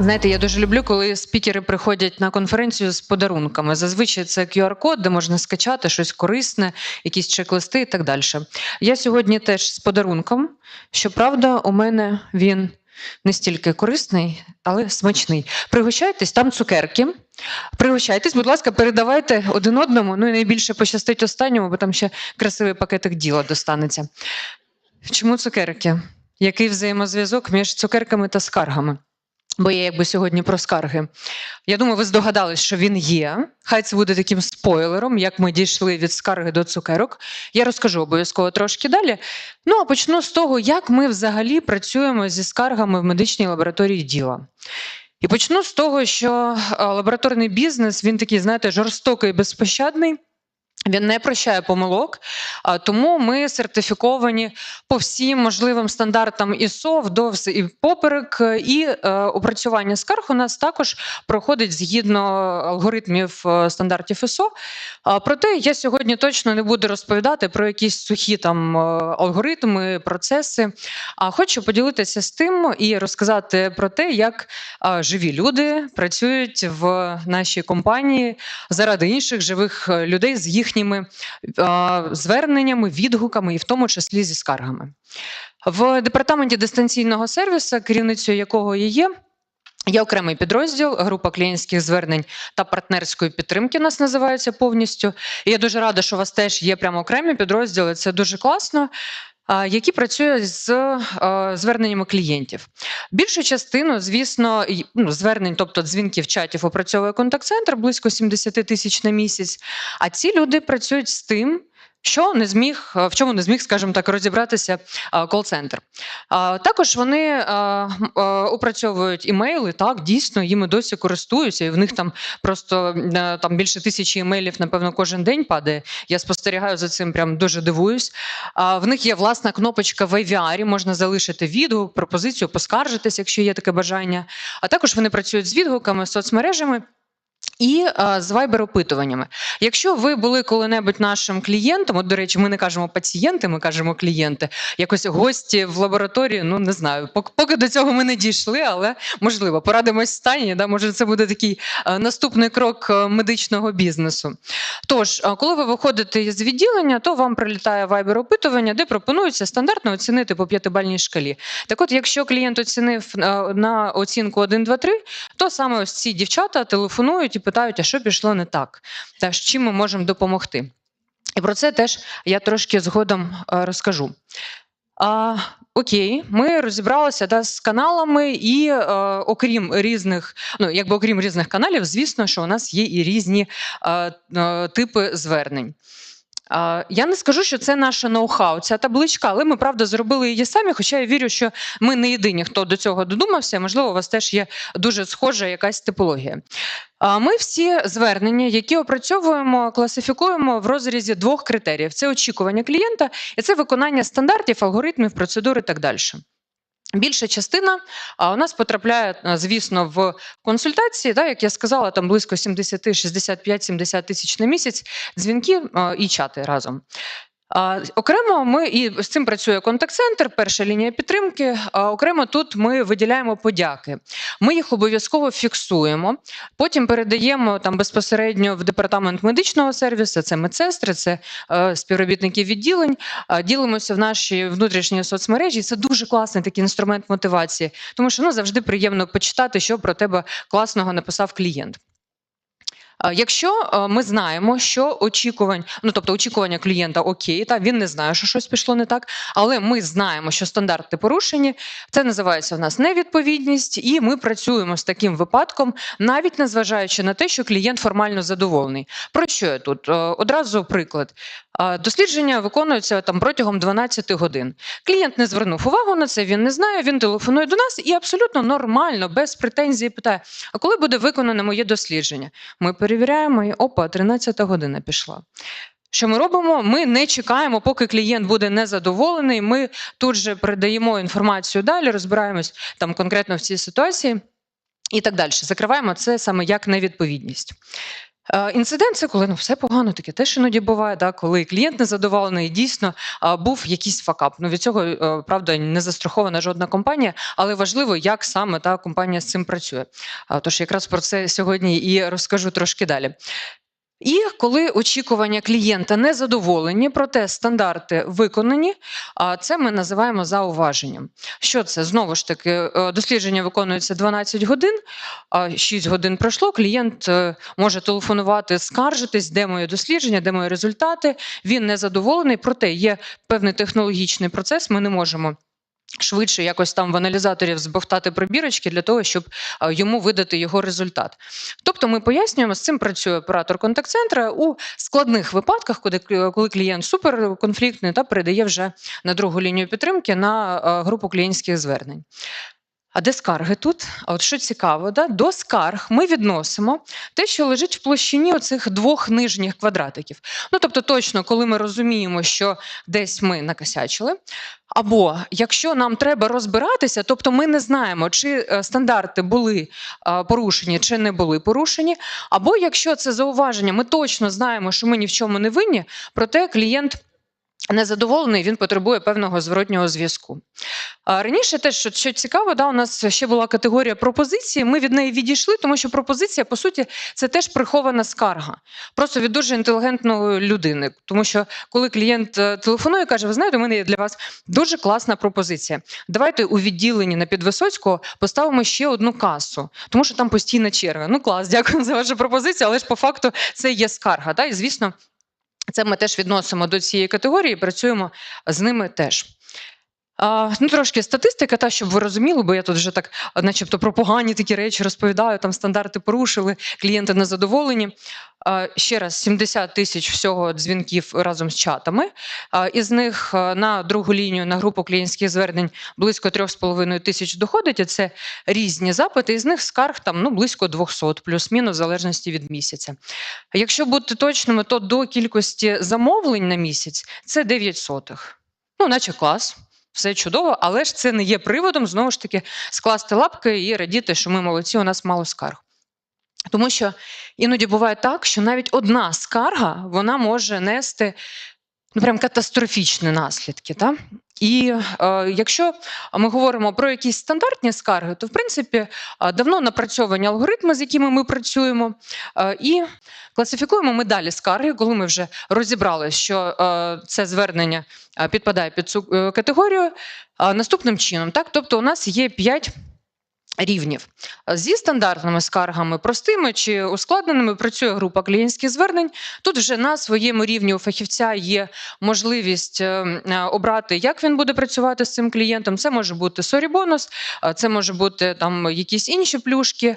Знаєте, я дуже люблю, коли спікери приходять на конференцію з подарунками. Зазвичай це QR-код, де можна скачати щось корисне, якісь чек-листи і так далі. Я сьогодні теж з подарунком. Щоправда, у мене він не стільки корисний, але смачний. Пригощайтесь, там цукерки. Пригощайтесь, будь ласка, передавайте один одному. Ну і найбільше пощастить останньому, бо там ще красивий пакетик діла достанеться. Чому цукерки? Який взаємозв'язок між цукерками та скаргами? Бо я якби сьогодні про скарги. Я думаю, ви здогадались, що він є. Хай це буде таким спойлером, як ми дійшли від скарги до цукерок. Я розкажу обов'язково трошки далі. Ну а почну з того, як ми взагалі працюємо зі скаргами в медичній лабораторії діла. І почну з того, що е, лабораторний бізнес він такий, знаєте, жорстокий і безпощадний. Він не прощає помилок, тому ми сертифіковані по всім можливим стандартам ISO, вдовз і поперек. І е, опрацювання скарг у нас також проходить згідно алгоритмів е, стандартів ISO. Проте я сьогодні точно не буду розповідати про якісь сухі там е, алгоритми, процеси. А хочу поділитися з тим і розказати про те, як живі люди працюють в нашій компанії заради інших живих людей з їхніми зверненнями, відгуками, і в тому числі зі скаргами. В департаменті дистанційного сервісу, керівницею якого я є. Є окремий підрозділ, група клієнтських звернень та партнерської підтримки нас називається повністю. І я дуже рада, що у вас теж є прямо окремі підрозділи. Це дуже класно. Які працюють з е, зверненнями клієнтів. Більшу частину, звісно, ну, звернень, тобто дзвінків чатів, опрацьовує контакт-центр близько 70 тисяч на місяць. А ці люди працюють з тим, що не зміг, е, в чому не зміг, скажімо так, розібратися е, кол-центр. Також вони е, опрацьовують імейли, так, дійсно, їми досі користуються, і в них там просто там більше тисячі імейлів, напевно, кожен день падає. Я спостерігаю за цим, прям дуже дивуюсь. В них є власна кнопочка в IVR, можна залишити відгук, пропозицію, поскаржитись, якщо є таке бажання. А також вони працюють з відгуками, соцмережами. І а, з вайбер-опитуваннями. Якщо ви були коли-небудь нашим клієнтом, от, до речі, ми не кажемо пацієнти, ми кажемо клієнти, якось гості в лабораторії, ну не знаю, поки, поки до цього ми не дійшли, але можливо, порадимось стані, да, може це буде такий е, наступний крок е, медичного бізнесу. Тож, е, коли ви виходите з відділення, то вам прилітає вайбер-опитування, де пропонується стандартно оцінити по п'ятибальній шкалі. Так от, якщо клієнт оцінив е, на оцінку 1, 2, 3, то саме ось ці дівчата телефонують і питають, а що пішло не так, та з чим ми можемо допомогти. І про це теж я трошки згодом е, розкажу. А, окей, ми розібралися да, з каналами, і е, окрім різних, ну якби окрім різних каналів, звісно, що у нас є і різні е, е, типи звернень. Я не скажу, що це наше ноу-хау, ця табличка, але ми правда зробили її самі. Хоча я вірю, що ми не єдині, хто до цього додумався. Можливо, у вас теж є дуже схожа якась типологія. Ми всі звернення, які опрацьовуємо, класифікуємо в розрізі двох критеріїв: це очікування клієнта і це виконання стандартів, алгоритмів, процедур і так далі. Більша частина у нас потрапляє, звісно, в консультації, да, як я сказала, там близько 70, 65, 70 тисяч на місяць дзвінки і чати разом. Окремо ми і з цим працює контакт-центр, перша лінія підтримки. Окремо тут ми виділяємо подяки. Ми їх обов'язково фіксуємо. Потім передаємо там безпосередньо в департамент медичного сервісу. Це медсестри, це е, співробітники відділень. Ділимося в нашій внутрішній соцмережі. Це дуже класний такий інструмент мотивації, тому що ну завжди приємно почитати, що про тебе класного написав клієнт. А Якщо е, ми знаємо, що очікувань, ну тобто очікування клієнта окей, та він не знає, що щось пішло не так, але ми знаємо, що стандарти порушені. Це називається в нас невідповідність, і ми працюємо з таким випадком, навіть незважаючи на те, що клієнт формально задоволений. Про що я тут? Е, Одразу приклад. Дослідження виконуються там протягом 12 годин. Клієнт не звернув увагу на це, він не знає, він телефонує до нас і абсолютно нормально, без претензій питає: а коли буде виконане моє дослідження? Ми перевіряємо і опа, 13 година пішла. Що ми робимо? Ми не чекаємо, поки клієнт буде незадоволений. Ми тут же передаємо інформацію далі, розбираємось там конкретно в цій ситуації і так далі. Закриваємо це саме як невідповідність. Е, Інцидент це коли ну все погано, таке теж іноді буває, да, коли клієнт незадоволений, дійсно був якийсь факап. Ну від цього е, правда не застрахована жодна компанія, але важливо, як саме та компанія з цим працює. Тож якраз про це сьогодні і розкажу трошки далі. І коли очікування клієнта не задоволені, проте стандарти виконані, це ми називаємо зауваженням. Що це? Знову ж таки, е, дослідження виконується 12 годин, а 6 годин пройшло. Клієнт е, може телефонувати, скаржитись, де моє дослідження, де мої результати. Він не задоволений, проте є певний технологічний процес. Ми не можемо. Швидше якось там в аналізаторів збовтати пробірочки для того, щоб йому видати його результат. Тобто ми пояснюємо, з цим працює оператор контакт-центра у складних випадках, коли, коли клієнт суперконфліктний та передає вже на другу лінію підтримки на групу клієнтських звернень. А де скарги тут? А от що цікаво, да? до скарг ми відносимо те, що лежить в площині оцих двох нижніх квадратиків. Ну тобто, точно, коли ми розуміємо, що десь ми накосячили. Або якщо нам треба розбиратися, тобто ми не знаємо, чи е, стандарти були е, порушені, чи не були порушені. Або якщо це зауваження, ми точно знаємо, що ми ні в чому не винні, проте клієнт. Незадоволений, він потребує певного зворотнього зв'язку. А Раніше теж, що, що цікаво, да, у нас ще була категорія пропозиції. Ми від неї відійшли, тому що пропозиція, по суті, це теж прихована скарга, просто від дуже інтелігентної людини. Тому що коли клієнт е, телефонує, каже: Ви знаєте, у мене є для вас дуже класна пропозиція. Давайте у відділенні на Підвисоцького поставимо ще одну касу, тому що там постійна черга. Ну клас, дякую за вашу пропозицію, але ж по факту це є скарга. Да? І звісно. Це ми теж відносимо до цієї категорії, працюємо з ними теж. Ну, трошки статистика, та щоб ви розуміли, бо я тут вже так, начебто, про погані такі речі розповідаю. Там стандарти порушили, клієнти незадоволені. А, ще раз, 70 тисяч всього дзвінків разом з чатами. Із них на другу лінію на групу клієнтських звернень близько 3,5 тисяч доходить. Це різні запити. Із них скарг там ну близько 200, плюс-мінус, в залежності від місяця. Якщо бути точними, то до кількості замовлень на місяць це 9 сотих. Ну, наче клас все чудово, але ж це не є приводом знову ж таки скласти лапки і радіти, що ми молодці, у нас мало скарг. Тому що іноді буває так, що навіть одна скарга вона може нести ну, прям катастрофічні наслідки. Та? І е, якщо ми говоримо про якісь стандартні скарги, то в принципі е, давно напрацьовані алгоритми, з якими ми працюємо, е, і класифікуємо ми далі скарги, коли ми вже розібрали, що е, це звернення е, підпадає під цю е, категорію. е, Наступним чином, так, тобто, у нас є 5 рівнів. Зі стандартними скаргами, простими чи ускладненими, працює група клієнтських звернень. Тут вже на своєму рівні у фахівця є можливість е, е, обрати, як він буде працювати з цим клієнтом. Це може бути сорі-бонус, е, це може бути там якісь інші плюшки.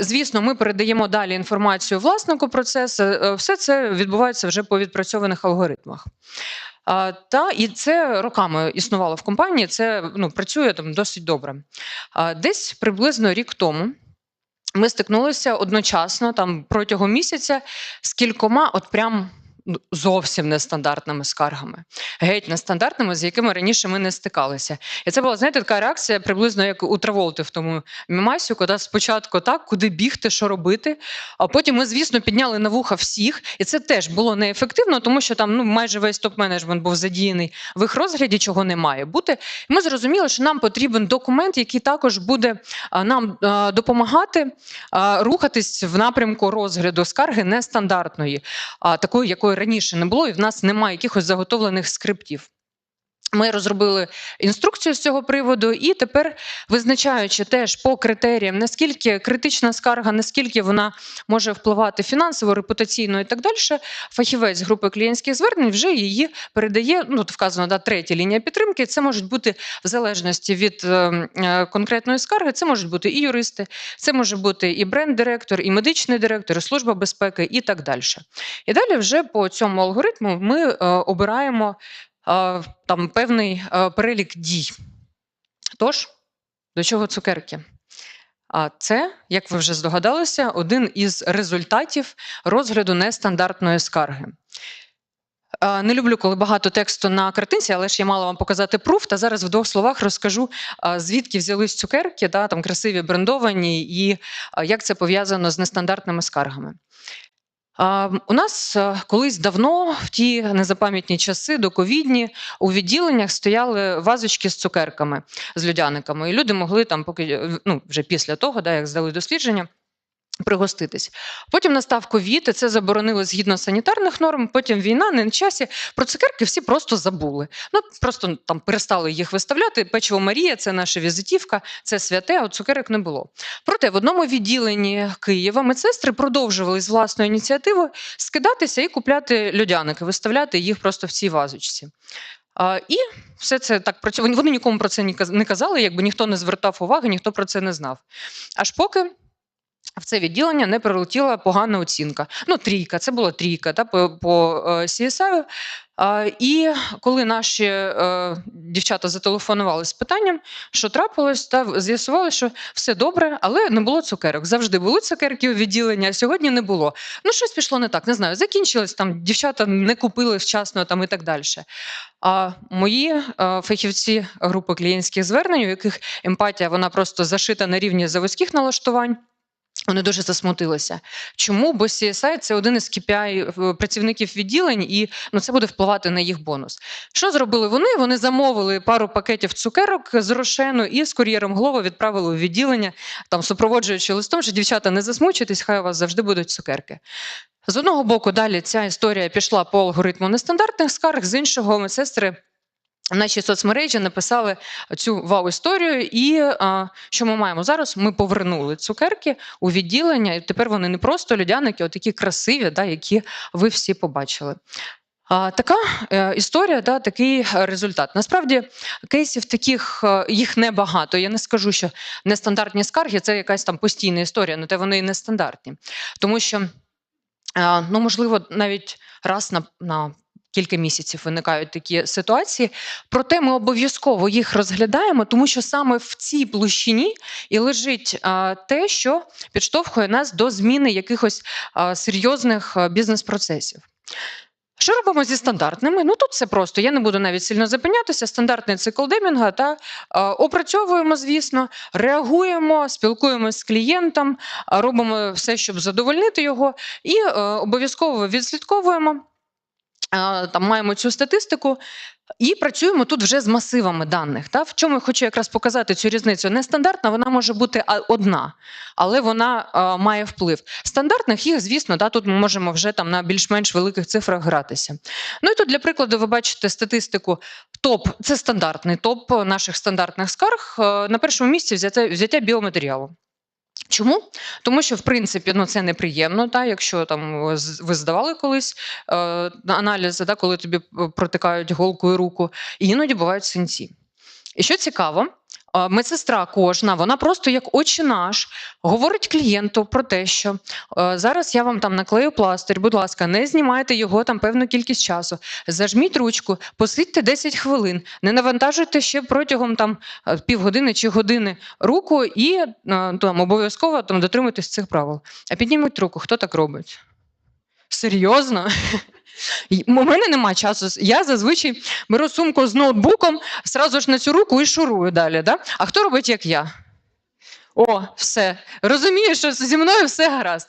Звісно, ми передаємо далі інформацію власнику процесу. Все це відбувається вже по відпрацьованих алгоритмах. Та і це роками існувало в компанії. Це ну працює там досить добре. Десь приблизно рік тому. Ми стикнулися одночасно там протягом місяця з кількома, от прям зовсім нестандартними скаргами, геть нестандартними, з якими раніше ми не стикалися. І це була знаєте, така реакція, приблизно як у Траволти в тому мімасю, коли спочатку так, куди бігти, що робити. А потім ми, звісно, підняли на вуха всіх, і це теж було неефективно, тому що там ну майже весь топ-менеджмент був задіяний в їх розгляді, чого не має бути. І ми зрозуміли, що нам потрібен документ, який також буде нам допомагати рухатись в напрямку розгляду скарги нестандартної, а такої, раніше не було, і в нас немає якихось заготовлених скриптів. Ми розробили інструкцію з цього приводу, і тепер, визначаючи теж по критеріям, наскільки критична скарга, наскільки вона може впливати фінансово, репутаційно і так далі, фахівець групи клієнтських звернень вже її передає. Ну, тут вказано да, третя лінія підтримки. Це можуть бути в залежності від е, е, конкретної скарги. Це можуть бути і юристи, це може бути і бренд-директор, і медичний директор, і служба безпеки, і так далі. І далі вже по цьому алгоритму ми е, обираємо там певний е, перелік дій. Тож, до чого цукерки? А це, як ви вже здогадалися, один із результатів розгляду нестандартної скарги. Е, Не люблю, коли багато тексту на картинці, але ж я мала вам показати пруф. Та зараз в двох словах розкажу, е, звідки взялись цукерки, да, там красиві брендовані, і е, як це пов'язано з нестандартними скаргами. У нас е, колись давно, в ті незапам'ятні часи, доковідні, у відділеннях стояли вазочки з цукерками, з людяниками. І люди могли там, поки ну, вже після того, да, як здали дослідження. Пригоститись. Потім настав ковід, і це заборонили згідно санітарних норм. Потім війна, не на часі. Про цукерки всі просто забули. Ну просто там перестали їх виставляти. Печиво Марія, це наша візитівка, це святе, а цукерок не було. Проте в одному відділенні Києва медсестри продовжували з власної ініціативи скидатися і купляти льодяники, виставляти їх просто в цій вазочці. А, і все це так працювало. Вони нікому про це не казали, якби ніхто не звертав уваги, ніхто про це не знав. Аж поки в це відділення не прилетіла погана оцінка. Ну, трійка, це була трійка та, по, по е, CSI. А, і коли наші е, дівчата зателефонували з питанням, що трапилось, та з'ясували, що все добре, але не було цукерок. Завжди були цукерки у відділенні, а сьогодні не було. Ну, щось пішло не так, не знаю. Закінчилось там, дівчата не купили вчасно там і так далі. А мої е, фахівці групи клієнтських звернень, у яких емпатія вона просто зашита на рівні заводських налаштувань. Вони дуже засмутилися. Чому? Бо CSI – це один із KPI е, працівників відділень, і ну, це буде впливати на їх бонус. Що зробили вони? Вони замовили пару пакетів цукерок з Рошену і з кур'єром Глова відправили у відділення, там супроводжуючи листом, що дівчата не засмучуйтесь, хай у вас завжди будуть цукерки. З одного боку, далі ця історія пішла по алгоритму нестандартних скарг, з іншого медсестри в нашій соцмережі написали цю вау-історію, і а, що ми маємо зараз? Ми повернули цукерки у відділення, і тепер вони не просто людяники, такі красиві, да, які ви всі побачили. А, така е, історія, да, такий результат. Насправді кейсів таких е, їх небагато. Я не скажу, що нестандартні скарги це якась там постійна історія, але те вони і нестандартні. Тому що, е, ну, можливо, навіть раз на, на кілька місяців виникають такі ситуації. Проте ми обов'язково їх розглядаємо, тому що саме в цій площині і лежить те, що підштовхує нас до зміни якихось серйозних бізнес-процесів. Що робимо зі стандартними? Ну тут все просто. Я не буду навіть сильно зупинятися. Стандартний цикл демінга та опрацьовуємо, звісно, реагуємо, спілкуємося з клієнтом, робимо все, щоб задовольнити його, і е, обов'язково відслідковуємо. Е, Там маємо цю статистику і працюємо тут вже з масивами даних. Та? В чому я хочу якраз показати цю різницю? Нестандартна вона може бути одна, але вона е, має вплив. Стандартних їх, звісно, да, тут ми можемо вже там на більш-менш великих цифрах гратися. Ну і тут для прикладу, ви бачите статистику. Топ це стандартний топ наших стандартних скарг. Е, На першому місці взяття, взяття біоматеріалу. Чому? Тому що в принципі ну це неприємно, та якщо там ви здавали колись е, аналізи, та коли тобі е, протикають голкою руку, і іноді бувають синці. І що цікаво, е, медсестра кожна, вона просто як очі наш говорить клієнту про те, що е, зараз я вам там наклею пластир, будь ласка, не знімайте його там певну кількість часу, зажміть ручку, посидьте 10 хвилин, не навантажуйте ще протягом там е, півгодини чи години руку і е, там обов'язково там дотримуйтесь цих правил. А піднімуть руку, хто так робить? Серйозно? У мене нема часу. Я зазвичай беру сумку з ноутбуком, сразу ж на цю руку і шурую далі. Да? А хто робить, як я? О, все. Розумію, що зі мною все гаразд.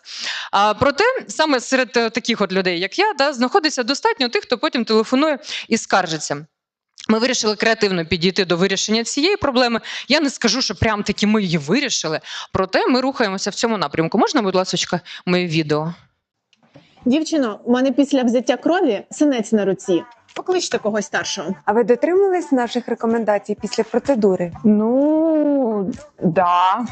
А, проте саме серед е, таких от людей, як я, да, знаходиться достатньо тих, хто потім телефонує і скаржиться. Ми вирішили креативно підійти до вирішення цієї проблеми. Я не скажу, що прям таки ми її вирішили, проте ми рухаємося в цьому напрямку. Можна, будь ласка, моє відео? Дівчино, у мене після взяття крові синець на руці. Покличте когось старшого. А ви дотримались наших рекомендацій після процедури? Ну, да.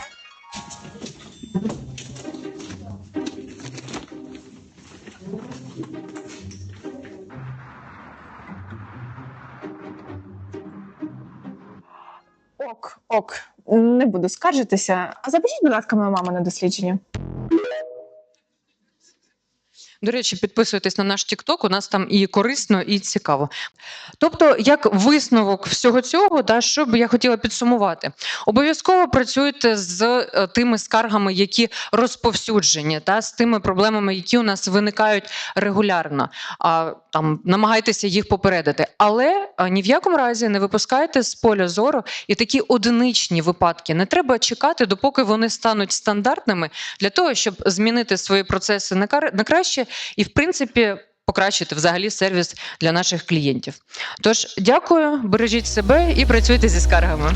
Ок, ок. Не буду скаржитися. А запишіть, будь ласка, мою маму на дослідження. До речі, підписуйтесь на наш TikTok, у нас там і корисно, і цікаво. Тобто, як висновок всього цього, да, що б я хотіла підсумувати, обов'язково працюйте з е, тими скаргами, які розповсюджені, та, з тими проблемами, які у нас виникають регулярно. А, там, намагайтеся їх попередити. Але а, ні в якому разі не випускайте з поля зору і такі одиничні випадки. Не треба чекати, допоки вони стануть стандартними для того, щоб змінити свої процеси на кар- на краще і, в принципі, покращити взагалі сервіс для наших клієнтів. Тож, дякую, бережіть себе і працюйте зі скаргами.